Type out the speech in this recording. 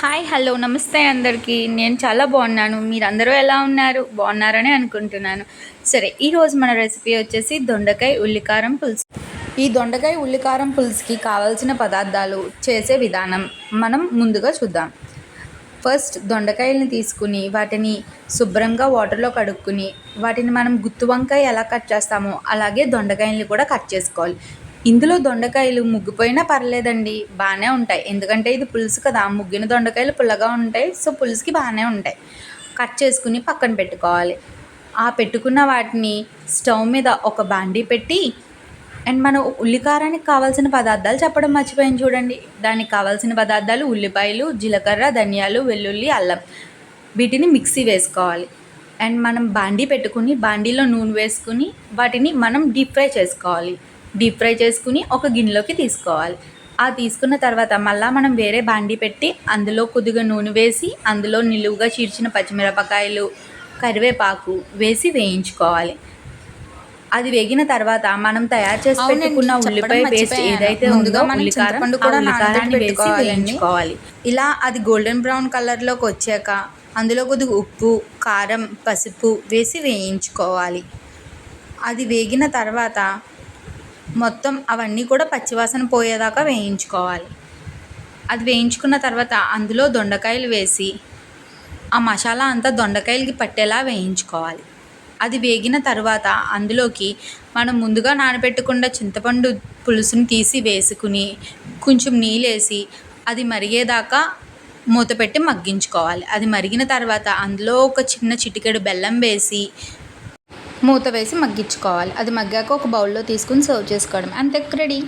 Hi hello నమస్తే అందరికీ. నేను చాలా బాగున్నాను. మీరందరూ ఎలా ఉన్నారు? బాగున్నారని అనుకుంటున్నాను. సరే ఈరోజు మన రెసిపీ వచ్చేసి దొండకాయ ఉల్లికారం పులుసు. ఈ దొండకాయ ఉల్లికారం పులుసుకి కావాల్సిన పదార్థాలు చేసే విధానం మనం ముందుగా చూద్దాం. ఫస్ట్ దొండకాయలను తీసుకుని వాటిని శుభ్రంగా వాటర్లో కడుక్కుని వాటిని మనం గుత్తి వంకాయ ఎలా కట్ చేస్తామో అలాగే దొండకాయల్ని కూడా కట్ చేసుకోవాలి. ఇందులో దొండకాయలు ముగ్గిపోయినా పర్లేదండి బాగానే ఉంటాయి. ఎందుకంటే ఇది పులుసు కదా ముగ్గిన దొండకాయలు పుల్లగా ఉంటాయి సో పులుసుకి బాగానే ఉంటాయి. కట్ చేసుకుని పక్కన పెట్టుకోవాలి. ఆ పెట్టుకున్న వాటిని స్టవ్ మీద ఒక బాండీ పెట్టి అండ్ మనం ఉల్లికారానికి కావాల్సిన పదార్థాలు చెప్పడం మర్చిపోయాను చూడండి. దానికి కావాల్సిన పదార్థాలు ఉల్లిపాయలు జీలకర్ర ధనియాలు వెల్లుల్లి అల్లం. వీటిని మిక్సీ వేసుకోవాలి. అండ్ మనం బాండీ పెట్టుకుని బాండీలో నూనె వేసుకుని వాటిని మనం డీప్ ఫ్రై చేసుకోవాలి. డీప్ ఫ్రై చేసుకుని ఒక గిన్నెలోకి తీసుకోవాలి ఆ తీసుకున్న తర్వాత మళ్ళీ మనం వేరే బాండీ పెట్టి అందులో కొద్దిగా నూనె వేసి అందులో నిలువుగా చీల్చిన పచ్చిమిరపకాయలు కరివేపాకు వేసి వేయించుకోవాలి అది వేగిన తర్వాత మనం తయారు చేసి పెట్టుకున్న ఉల్లిపాయ పేస్ట్. ఏదైతే ముందుగా ఉందో మనం ఉల్లికారం ఉల్లికారాన్ని వేసి. వేయించుకోవాలి ఇలా అది గోల్డెన్ బ్రౌన్ కలర్లోకి వచ్చాక అందులో కొద్దిగా ఉప్పు కారం పసుపు వేసి వేయించుకోవాలి అది వేగిన తర్వాత మొత్తం అవన్నీ కూడా పచ్చివాసన పోయేదాకా వేయించుకోవాలి. అది వేయించుకున్న తర్వాత అందులో దొండకాయలు వేసి ఆ మసాలా అంతా దొండకాయలకి పట్టేలా వేయించుకోవాలి. అది వేగిన తర్వాత అందులోకి మనం ముందుగా నానబెట్టకుండా చింతపండు పులుసుని తీసి వేసుకుని కొంచెం నీళ్ళేసి అది మరిగేదాకా మూత పెట్టి మగ్గించుకోవాలి. అది మరిగిన తర్వాత అందులో ఒక చిన్న చిటికెడు బెల్లం వేసి మూత వేసి మగ్గించుకోవాలి. అది మగ్గాక ఒక బౌల్లో తీసుకుని సర్వ్ చేసుకోవడం అంతే రెడీ?